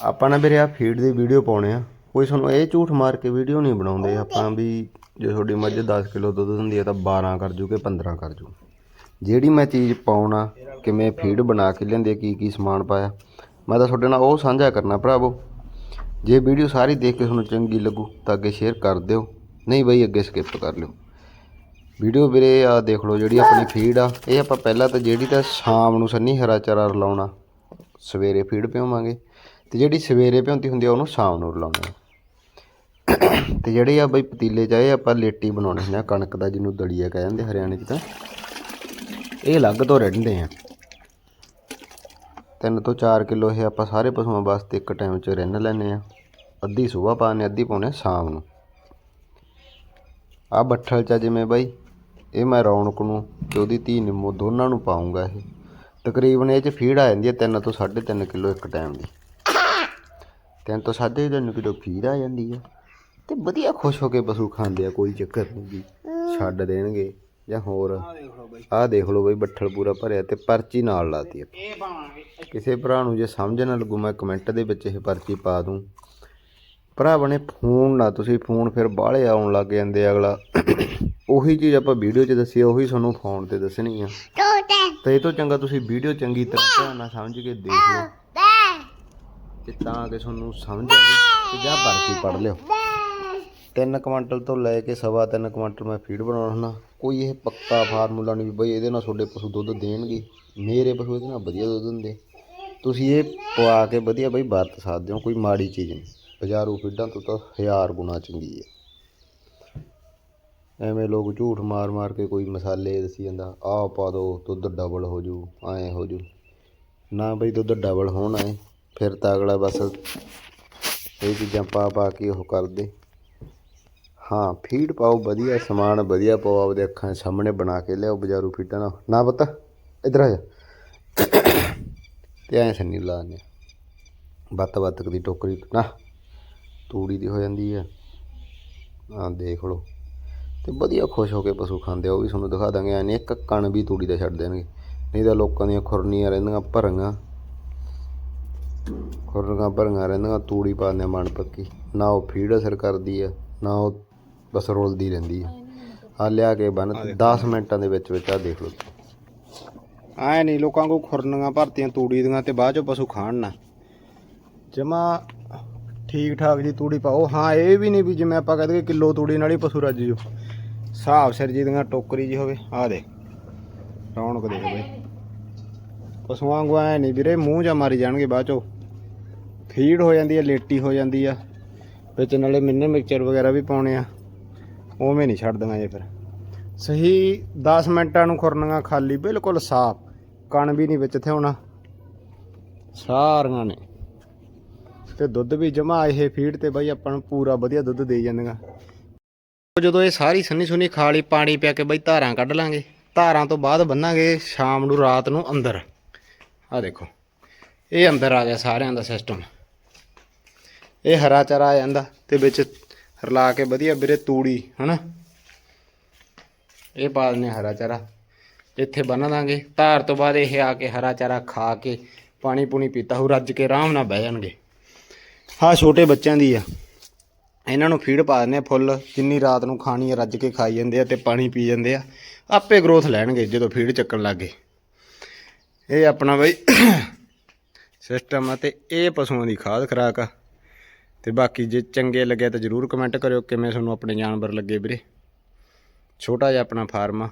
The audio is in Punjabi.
ਆਪਾਂ ਨਾ ਵੀਰੇ ਆ ਫੀਡ ਦੀ ਵੀਡੀਓ ਪਾਉਣੇ ਆ। ਕੋਈ ਤੁਹਾਨੂੰ ਇਹ ਝੂਠ ਮਾਰ ਕੇ ਵੀਡੀਓ ਨਹੀਂ ਬਣਾਉਂਦੇ। ਆਪਾਂ ਵੀ ਜੇ ਤੁਹਾਡੀ ਮੱਝ 10 ਕਿਲੋ ਦੁੱਧ ਦਿੰਦੀ ਹੈ ਤਾਂ 12 ਕਰ ਜੂ ਕਿ 15 ਕਰ ਜੂ। ਜਿਹੜੀ ਮੈਂ ਚੀਜ਼ ਪਾਉਣਾ ਕਿਵੇਂ ਫੀਡ ਬਣਾ ਕੇ ਲਿਆਂਦੀ ਹੈ, ਕੀ ਕੀ ਸਮਾਨ ਪਾਇਆ ਮੈਂ ਤਾਂ ਤੁਹਾਡੇ ਨਾਲ ਉਹ ਸਾਂਝਾ ਕਰਨਾ ਭਰਾਵੋ। ਜੇ ਵੀਡੀਓ ਸਾਰੀ ਦੇਖ ਕੇ ਤੁਹਾਨੂੰ ਚੰਗੀ ਲੱਗੂ ਤਾਂ ਅੱਗੇ ਸ਼ੇਅਰ ਕਰ ਦਿਓ। ਨਹੀਂ ਬਈ ਅੱਗੇ ਸਕਿਪ ਕਰ ਲਿਓ। ਵੀਡੀਓ ਵੀਰੇ ਆ ਦੇਖ ਲਓ ਜਿਹੜੀ ਆਪਣੀ ਫੀਡ ਆ। ਇਹ ਆਪਾਂ ਪਹਿਲਾਂ ਤਾਂ ਜਿਹੜੀ ਤਾਂ ਸ਼ਾਮ ਨੂੰ ਸੰਨੀ ਹਰਾ ਚਾਰਾ ਰਲਾਉਣਾ ਸਵੇਰੇ ਫੀਡ ਪਿਉਵਾਂਗੇ। ਤੇ ਜਿਹੜੀ ਸਵੇਰੇ ਪਿਉਂਦੀ ਹੁੰਦੀ ਆ, ਉਹਨੂੰ ਸ਼ਾਮ ਨੂੰ ਰਲਾਉਣਾ ਤੇ ਜਿਹੜੇ ਆ ਬਈ ਪਤੀਲੇ ਚ ਆਏ ਆਪਾਂ ਲੇਟੀ ਬਣਾਉਣੇ ਹੁੰਦੇ ਆ, ਕਣਕ ਦਾ ਜਿਹਨੂੰ ਦਲੀਆ ਕਹਿ ਜਾਂਦੇ ਹਰਿਆਣੇ ਚ ਤਾਂ, ਇਹ ਅਲੱਗ ਤੋਂ ਰਹਿੰਦੇ ਆ। ਤਿੰਨ ਤੋਂ 4 ਕਿਲੋ ਇਹ ਆਪਾਂ ਸਾਰੇ ਪਸ਼ੂਆਂ ਵਾਸਤੇ ਇੱਕ ਟਾਈਮ 'ਚ ਰਿੰਨ ਲੈਨੇ ਆ। ਅੱਧੀ ਸਵੇਰ ਪਾਣੇ ਅੱਧੀ ਪਾਉਣੇ ਸ਼ਾਮ ਨੂੰ। ਆ ਬੱਠਲ 'ਚ ਆ ਜਿਵੇਂ ਬਾਈ, ਇਹ ਮੈਂ ਰੌਣਕ ਨੂੰ ਤੇ ਉਹਦੀ ਧੀ ਨਿੰਮੋ ਦੋਨਾਂ ਨੂੰ ਪਾਉਂਗਾ ਇਹ। ਤਕਰੀਬਨ ਇਹ 'ਚ ਫੀਡ ਆ ਜਾਂਦੀ ਹੈ 3 ਤੋਂ 3.5 ਕਿਲੋ ਇੱਕ ਟਾਈਮ ਦੀ। 3 ਤੋਂ 3.5 ਕਿਲੋ ਫੀਡ ਆ ਜਾਂਦੀ ਹੈ ਤੇ ਵਧੀਆ ਖੁਸ਼ ਹੋ ਕੇ ਪਸ਼ੂ ਖਾਂਦੇ ਆ ਕੋਈ ਚੱਕਰ ਨਹੀਂ ਜੀ। ਛੱਡ ਦੇਣਗੇ ਜਾਂ ਹੋਰ। ਆਹ ਦੇਖ ਲਓ ਬਈ। ਬੱਠਲ ਪੂਰਾ ਭਰਿਆ ਤੇ ਪਰਚੀ ਨਾਲ ਲਾਤੀ ਆਪਾਂ ਕਿਸੇ ਭਰਾ ਨੂੰ ਜੇ ਸਮਝ ਨਾ ਲੱਗੂ ਮੈਂ ਕਮੈਂਟ ਦੇ ਵਿੱਚ ਇਹ ਪਰਚੀ ਪਾ ਦੂੰ। ਭਰਾ ਬਣੇ ਫੋਨ ਨਾ ਤੁਸੀਂ ਫੋਨ ਫਿਰ ਬਾਹਲੇ ਆਉਣ ਲੱਗ ਜਾਂਦੇ ਆ ਅਗਲਾ। ਉਹੀ ਚੀਜ਼ ਆਪਾਂ ਵੀਡੀਓ 'ਚ ਦੱਸੀ ਆ, ਉਹੀ ਤੁਹਾਨੂੰ ਫੋਨ ਤੇ ਦੱਸਣੀ ਆ। ਤੇ ਇਹ ਤੋਂ ਚੰਗਾ ਤੁਸੀਂ ਵੀਡੀਓ ਚੰਗੀ ਤਰ੍ਹਾਂ ਨਾਲ ਸਮਝ ਕੇ ਦੇਖ ਲਓ। ਤੇ ਤਾਂ ਕਿ ਤੁਹਾਨੂੰ ਸਮਝ ਆਵੇ ਤੇ ਜਾਂ ਪਰਚੀ ਪੜ ਲਿਓ। ਤਿੰਨ ਕੁਆਂਟਲ ਤੋਂ ਲੈ ਕੇ ਸਵਾ ਤਿੰਨ ਕੁਆਂਟਲ ਮੈਂ ਫੀਡ ਬਣਾਉਣਾ ਹੁੰਦਾ। ਕੋਈ ਇਹ ਪੱਕਾ ਫਾਰਮੂਲਾ ਨਹੀਂ ਵੀ ਬਈ ਇਹਦੇ ਨਾਲ ਤੁਹਾਡੇ ਪਸ਼ੂ ਦੁੱਧ ਦੇਣਗੇ। ਮੇਰੇ ਪਸ਼ੂ ਇਹਦੇ ਨਾਲ ਵਧੀਆ ਦੁੱਧ ਦਿੰਦੇ। ਤੁਸੀਂ ਇਹ ਪਵਾ ਕੇ ਵਧੀਆ ਬਈ ਵਰਤ ਸਕਦੇ ਹੋ, ਕੋਈ ਮਾੜੀ ਚੀਜ਼ ਨਹੀਂ। ਬਾਜ਼ਾਰੂ ਫੀਡਾਂ ਤੋਂ ਤਾਂ ਹਜ਼ਾਰ ਗੁਣਾ ਚੰਗੀ ਹੈ। ਐਵੇਂ ਲੋਕ ਝੂਠ ਮਾਰ ਮਾਰ ਕੇ ਕੋਈ ਮਸਾਲੇ ਦੱਸੀ ਜਾਂਦਾ, ਆਹ ਪਾ ਦੋ, ਦੁੱਧ ਡਬਲ ਹੋ ਜੂ, ਐਂ ਹੋ ਜੂ। ਨਾ ਬਈ ਦੁੱਧ ਡਬਲ ਹੋਣਾ ਹੈ। ਫਿਰ ਤਾਂ ਅਗਲਾ ਬਸ ਇਹ ਚੀਜ਼ਾਂ ਪਾ ਪਾ ਕੇ ਉਹ ਕਰਦੇ। ਹਾਂ, ਫੀਡ ਪਾਓ, ਵਧੀਆ ਸਮਾਨ, ਵਧੀਆ ਪਾਓ, ਆਪਦੇ ਅੱਖਾਂ ਸਾਹਮਣੇ ਬਣਾ ਕੇ ਲਿਆਓ, ਬਜ਼ਾਰੂ ਫੀਡਾਂ ਨਾਲ। ਨਾ ਪਤਾ, ਇੱਧਰ ਆ ਜਾ। ਤੇ ਐਂ ਸੰਨੀ ਲਾਣੇ ਬੱਤ ਬੱਤਕ ਦੀ ਟੋਕਰੀ, ਨਾ, ਤੂੜੀ ਦੀ ਹੋ ਜਾਂਦੀ ਹੈ ਆਹ ਦੇਖ ਲਓ। ਤੇ ਵਧੀਆ ਖੁਸ਼ ਹੋ ਕੇ ਪਸ਼ੂ ਖਾਂਦੇ ਆ, ਉਹ ਵੀ ਤੁਹਾਨੂੰ ਦਿਖਾ ਦਾਂਗੇ, ਐ ਨਹੀਂ ਇੱਕ ਕਣ ਵੀ ਤੂੜੀ ਦਾ ਛੱਡ ਦੇਣਗੇ। ਨਹੀਂ ਤਾਂ ਲੋਕਾਂ ਦੀਆਂ ਖੁਰਨੀਆਂ ਰਹਿੰਦੀਆਂ ਭਰੀਆਂ। ਖੁਰਨੀਆਂ ਭਰੀਆਂ ਰਹਿੰਦੀਆਂ ਤੂੜੀ ਪਾਉਂਦੇ ਮਨ ਪੱਕੀ। ਨਾ ਉਹ ਫੀਡ ਅਸਰ ਕਰਦੀ ਆ ਨਾ ਉਹ ਬਸ ਰੋਲਦੀ ਰਹਿੰਦੀ ਆ। ਆ ਲਿਆ ਕੇ ਬੰਨ 10 ਮਿੰਟਾਂ ਦੇ ਵਿੱਚ ਵਿੱਚ ਆ ਦੇਖ ਲਓ। ਐ ਨਹੀਂ ਲੋਕਾਂ ਕੋ ਖੁਰਨੀਆਂ ਭਰਤੀਆਂ ਤੂੜੀ ਦੀਆਂ ਤੇ ਬਾਅਦ ਚੋਂ ਪਸ਼ੂ ਖਾਣ ਨਾ। ਜਮਾ ਠੀਕ ਠਾਕ ਜੀ ਤੂੜੀ ਪਾਓ। ਹਾਂ ਇਹ ਵੀ ਨਹੀਂ ਵੀ ਜਿਵੇਂ ਆਪਾਂ ਕਹਦੇ ਕਿਲੋ ਤੂੜੀ ਨਾਲ ਹੀ ਪਸ਼ੂ ਰੱਜ ਜੂ ਹਿਸਾਬ ਸਿਰ ਜੀ ਦੀਆਂ ਟੋਕਰੀ ਜੀ ਹੋਵੇ। ਆ ਦੇ ਰੌਣਕ ਦੇਖ ਬਈ। ਪਸ਼ੂਆਂ ਵਾਂਗੂ ਐ ਨਹੀਂ ਵੀਰੇ ਮੂੰਹ ਜਾ ਮਾਰੀ ਜਾਣਗੇ ਬਾਅਦ ਚੋਂ। ਫੀਡ ਹੋ ਜਾਂਦੀ ਆ, ਲੇਟੀ ਹੋ ਜਾਂਦੀ ਆ। ਵਿੱਚ ਨਾਲੇ ਮਿੰਨੇ ਮਿਕਸਚਰ ਵਗੈਰਾ ਵੀ ਪਾਉਣੇ ਆ। ਉਵੇਂ ਨਹੀਂ ਛੱਡ ਦਾਂਗਾ ਇਹ ਫਿਰ। ਸਹੀ 10 ਮਿੰਟਾਂ ਨੂੰ ਖੁਰਨੀਆਂ ਖਾਲੀ, ਬਿਲਕੁਲ ਸਾਫ਼। ਕਣ ਵੀ ਨਹੀਂ ਵਿੱਚ ਤੇ ਹੋਣਾ ਸਾਰੀਆਂ ਨੇ। ਤੇ ਦੁੱਧ ਵੀ ਜਮਾ ਇਹ ਫੀਡ ਤੇ ਬਾਈ ਆਪਾਂ ਨੂੰ ਪੂਰਾ ਵਧੀਆ ਦੁੱਧ ਦੇ ਜਾਂਦੀਆਂ। ਜਦੋਂ ਇਹ ਸਾਰੀ ਸੰਨੀ ਸੁਨੀ ਖਾ ਲਈ, ਪਾਣੀ ਪਿਆ ਕੇ ਬਾਈ ਧਾਰਾਂ ਕੱਢ ਲਾਂਗੇ। ਧਾਰਾਂ ਤੋਂ ਬਾਅਦ ਬੰਨਾਂਗੇ ਸ਼ਾਮ ਨੂੰ, ਰਾਤ ਨੂੰ ਅੰਦਰ। ਆ ਦੇਖੋ। ਇਹ ਅੰਦਰ ਆ ਗਿਆ ਸਾਰਿਆਂ ਦਾ ਸਿਸਟਮ ਇਹ ਹਰਾ ਚਾਰਾ ਆ ਜਾਂਦਾ ਤੇ ਵਿੱਚ ਰਲਾ ਕੇ ਵਧੀਆ ਵੀਰੇ ਤੂੜੀ, ਹਨਾ? ਇਹ ਪਾ ਦਿੰਦੇ ਹਾਂ ਹਰਾ ਚਾਰਾ। ਇੱਥੇ ਬੰਨ ਦਾਂਗੇ। ਧਾਰ ਤੋਂ ਬਾਅਦ ਇਹ ਆ ਕੇ ਹਰਾ ਚਾਰਾ ਖਾ ਕੇ ਪਾਣੀ ਪੂਣੀ ਪੀਤਾ ਹੋ ਰੱਜ ਕੇ ਆਰਾਮ ਨਾਲ ਬਹਿ ਜਾਣਗੇ। ਹਾਂ ਛੋਟੇ ਬੱਚਿਆਂ ਦੀ ਆ। ਇਹਨਾਂ ਨੂੰ ਫੀਡ ਪਾ ਦਿੰਦੇ ਆ ਫੁੱਲ, ਜਿੰਨੀ ਰਾਤ ਨੂੰ ਖਾਣੀ ਆ, ਰੱਜ ਕੇ ਖਾਈ ਜਾਂਦੇ ਆ ਤੇ ਪਾਣੀ ਪੀ ਜਾਂਦੇ ਆ। ਆਪੇ ਗਰੋਥ ਲੈਣਗੇ ਜਦੋਂ ਫੀਡ ਚੱਕਣ ਲੱਗੇ ਇਹ ਆਪਣਾ ਬਈ ਸਿਸਟਮ ਆ ਤੇ ਇਹ ਪਸ਼ੂਆਂ ਦੀ ਖਾਦ ਖੁਰਾਕ ਆ। ਤੇ ਬਾਕੀ ਜੇ ਚੰਗੇ ਲੱਗੇ ਤਾਂ ਜਰੂਰ ਕਮੈਂਟ ਕਰਿਓ, ਕਿਵੇਂ ਤੁਹਾਨੂੰ ਆਪਣੇ ਜਾਨਵਰ ਲੱਗੇ ਵੀਰੇ? ਛੋਟਾ ਜਿਹਾ ਆਪਣਾ ਫਾਰਮ ਆ।